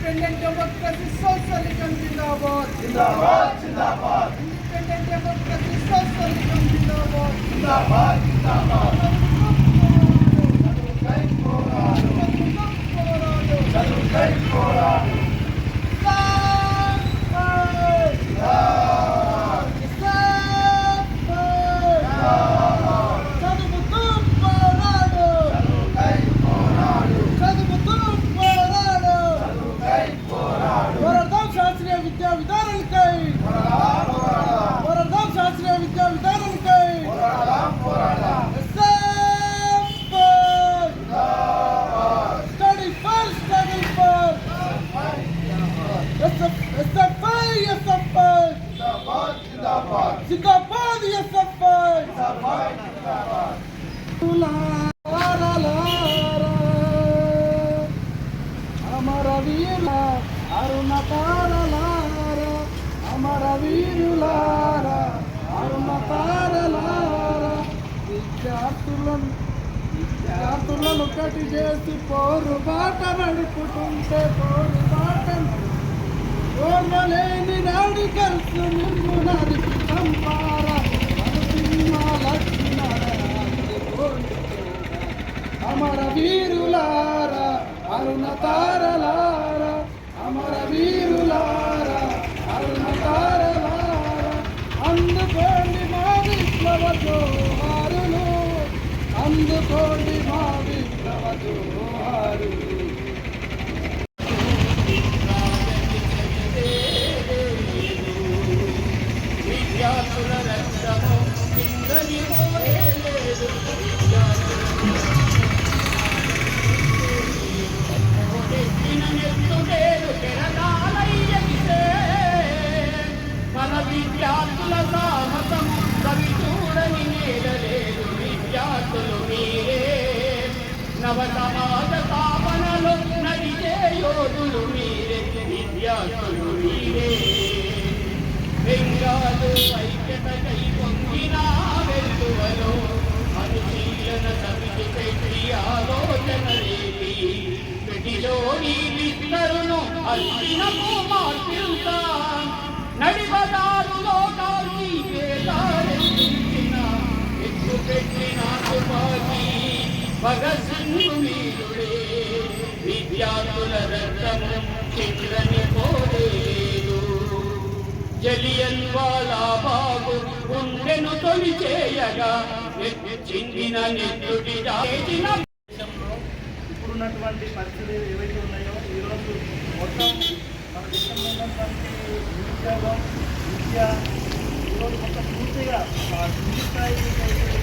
Independent democracy, socialism, Jindabad. Jindabad, Jindabad. Independent democracy, socialism, Jindabad. Jindabad, Jindabad. అమర వీర అరుణ తారలార అమర వీరులార అరుణ తారలార విద్యార్థులను విద్యార్థులను కటి చేసి పోరు బాట నడుపుతుంటే పోరు బాట ఓర్వలేని నాడి కలుసు నిన్ను అరుణ తారలార అమర వీరులార అరుణ తారలార అందుకోండి మా విప్లవ జోహారులు అందుకోండి మా విప్లవ జోహారులు. విద్యార్థుల సాహసం కవి చూడని నేలలేదు విద్యార్థులు మీరే. నవ సమాజ స్థాపనలో నడిచే యోధులు మీరే విద్యార్థులు మీరే. బెంగాలు ఐక్యత కై పొందిన వెలువలో అనుశీలన సమితి పెట్టి ఆలోచన రేపి. పెటిలోని విస్తరును అల్పినకు భగత్ సింగ్ వీరుడే విద్యార్థుల రక్తము చిత్రని పోలేదు జలియన్ వాలా బాబు గుండెను తొలి చేయగా చిందిన ఇప్పుడున్నటువంటి పరిస్థితులు ఏవైతే ఉన్నాయో ఈరోజు మొత్తం మన దేశంలో ఉన్నటువంటి నిరుద్యోగం విద్య ఈరోజు మొత్తం పూర్తిగా కింది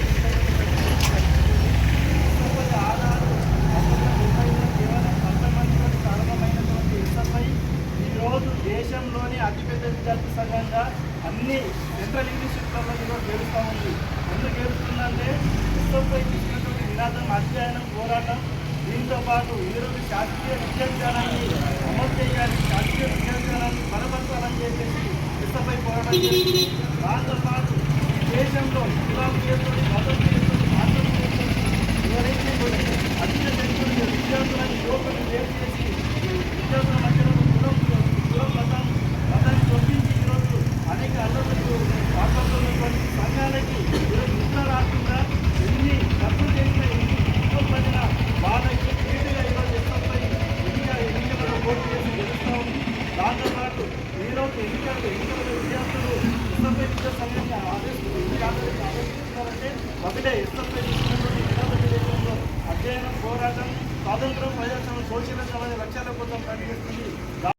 విద్యార్థి సంఘంగా అన్ని సెంట్రల్ యూనివర్సిటీలలో ఈరోజు గెలుస్తూ ఉంది. ఎందుకు గెలుస్తుందంటే ఇష్టపై తీసుకున్నటువంటి నినాదం అధ్యయనం పోరాటం దీంతో పాటు ఈరోజు శాస్త్రీయ విద్యా విధానాన్ని అమలు చేయాలి శాస్త్రీయ విద్యా విధానాన్ని బలపరచాలని చెప్పేసి ఇష్టపై పోరాటం చేస్తుంది. దాంతో పాటు ఈ దేశంలో కులాలు చేసుకొని ఎన్నికలు ఎన్నికల విద్యార్థులు ఇష్టపై విద్యా సంఘాన్ని ఆదేశిస్తూ ఒకటే తీసుకున్నటువంటి అధ్యయనం పోరాటం స్వాతంత్రం ప్రజాస్వామ్యం సోషలిజం అనే లక్ష్యాల కోసం పనిచేస్తుంది